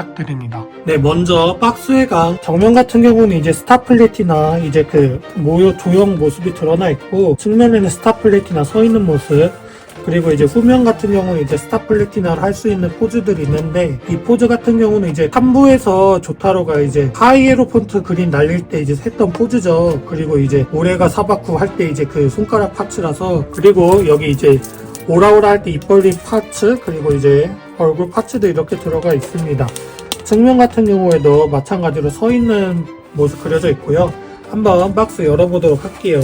부탁드립니다. 네, 먼저 박스회관 정면 같은 경우는 이제 스타 플래티나 이제 그 모요 조형 모습이 드러나 있고 측면에는 스타 플래티나 서 있는 모습 그리고 이제 후면 같은 경우는 이제 스타 플래티나를 할 수 있는 포즈들이 있는데 이 포즈 같은 경우는 이제 탐부에서 조타로가 이제 하이에로 폰트 그린 날릴 때 이제 했던 포즈죠. 그리고 이제 올해가 사바쿠 할 때 이제 그 손가락 파츠라서 그리고 여기 이제 오라오라 할 때 입 벌린 파츠 그리고 이제 얼굴 파츠도 이렇게 들어가 있습니다. 측면 같은 경우에도 마찬가지로 서 있는 모습 그려져 있고요. 한번 박스 열어보도록 할게요.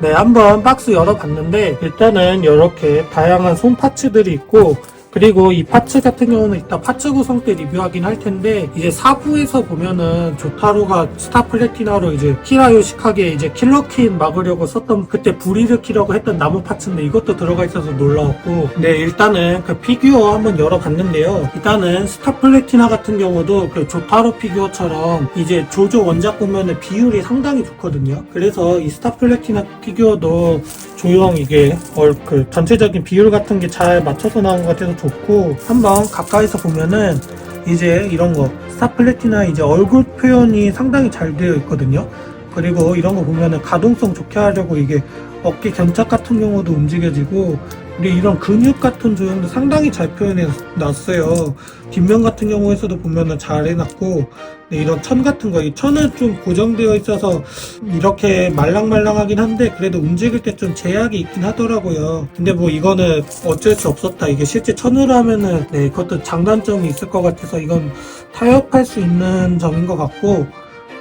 네, 한번 박스 열어봤는데 일단은 이렇게 다양한 손 파츠들이 있고 그리고 이 파츠 같은 경우는 이따 파츠 구성 때 리뷰하긴 할 텐데 이제 사부에서 보면은 조타로가 스타 플래티나로 이제 키라요시카게 이제 킬러킨 막으려고 썼던 그때 불일으키려고 했던 나무 파츠인데 이것도 들어가 있어서 놀라웠고 네 일단은 그 피규어 한번 열어봤는데요. 일단은 스타 플래티나 같은 경우도 그 조타로 피규어처럼 이제 조조 원작 보면은 비율이 상당히 좋거든요. 그래서 이 스타 플래티나 피규어도 조형 이게 얼, 그 전체적인 비율 같은 게 잘 맞춰서 나온 것 같아서 좋고 한번 가까이서 보면은 이제 이런 거 스타 플래티나 이제 얼굴 표현이 상당히 잘 되어 있거든요. 그리고 이런 거 보면은 가동성 좋게 하려고 이게 어깨 견착 같은 경우도 움직여지고 그리고 이런 근육 같은 조형도 상당히 잘 표현해 놨어요. 뒷면 같은 경우에서도 보면은 잘 해놨고 네, 이런 천 같은 거, 이 천은 좀 고정되어 있어서 이렇게 말랑말랑하긴 한데 그래도 움직일 때 좀 제약이 있긴 하더라고요. 근데 뭐 이거는 어쩔 수 없었다. 이게 실제 천으로 하면은 네, 그것도 장단점이 있을 것 같아서 이건 타협할 수 있는 점인 것 같고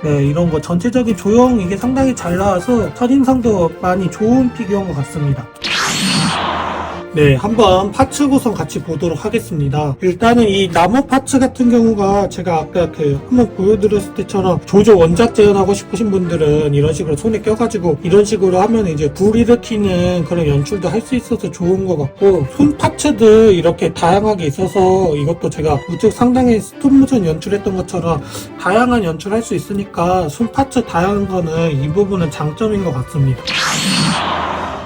네, 이런 거 전체적인 조형 이게 상당히 잘 나와서 첫인상도 많이 좋은 피규어인 것 같습니다. 네, 한번 파츠 구성 같이 보도록 하겠습니다. 일단은 이 나무 파츠 같은 경우가 제가 아까 그 한번 보여드렸을 때처럼 조조 원작 재현하고 싶으신 분들은 이런 식으로 손에 껴가지고 이런 식으로 하면 이제 불 일으키는 그런 연출도 할 수 있어서 좋은 것 같고 손 파츠도 이렇게 다양하게 있어서 이것도 제가 우측 상당히 스톱모션 연출했던 것처럼 다양한 연출할 수 있으니까 손 파츠 다양한 거는 이 부분은 장점인 것 같습니다.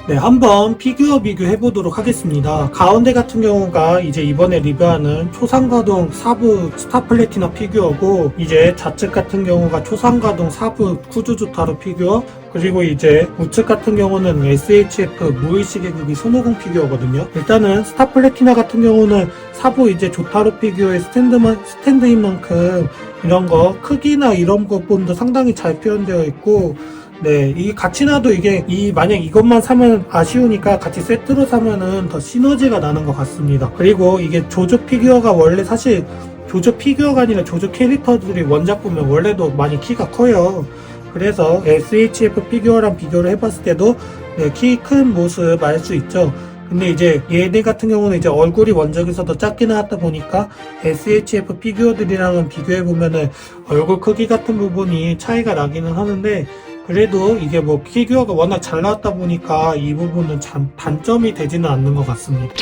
네, 한번 피규어 비교해 보도록 하겠습니다. 가운데 같은 경우가 이제 이번에 리뷰하는 초상가동 사부 스타 플래티나 피규어고, 이제 좌측 같은 경우가 초상가동 사부 쿠즈주타로 피규어, 그리고 이제 우측 같은 경우는 SHF 무의식의 극이 손오공 피규어거든요. 일단은 스타 플래티나 같은 경우는 사부 이제 조타로 피규어의 스탠드만, 스탠드인 만큼 이런 거 크기나 이런 것분도 상당히 잘 표현되어 있고, 네, 이 같이 나도 이게 이 만약 이것만 사면 아쉬우니까 같이 세트로 사면은 더 시너지가 나는 것 같습니다. 그리고 이게 조조 피규어가 원래 사실 조조 피규어가 아니라 조조 캐릭터들이 원작 보면 원래도 많이 키가 커요. 그래서 SHF 피규어랑 비교를 해봤을 때도 네, 키큰 모습 알 수 있죠. 근데 이제 얘네 같은 경우는 이제 얼굴이 원작에서 더 작게 나왔다 보니까 SHF 피규어들이랑은 비교해 보면은 얼굴 크기 같은 부분이 차이가 나기는 하는데 그래도 이게 뭐 피규어가 워낙 잘 나왔다 보니까 이 부분은 참 단점이 되지는 않는 것 같습니다.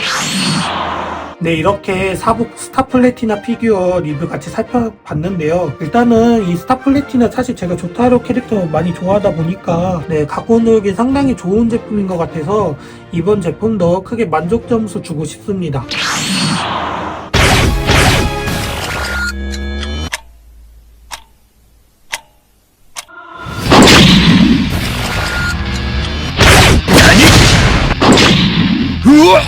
네, 이렇게 사복 스타플래티나 피규어 리뷰 같이 살펴봤는데요. 일단은 이 스타플래티나 사실 제가 조타로 캐릭터 많이 좋아하다 보니까 네, 갖고 놀기 상당히 좋은 제품인 것 같아서 이번 제품도 크게 만족 점수 주고 싶습니다. 우 와!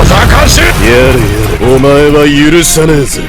おざかしやれやれお前は許さねえぜ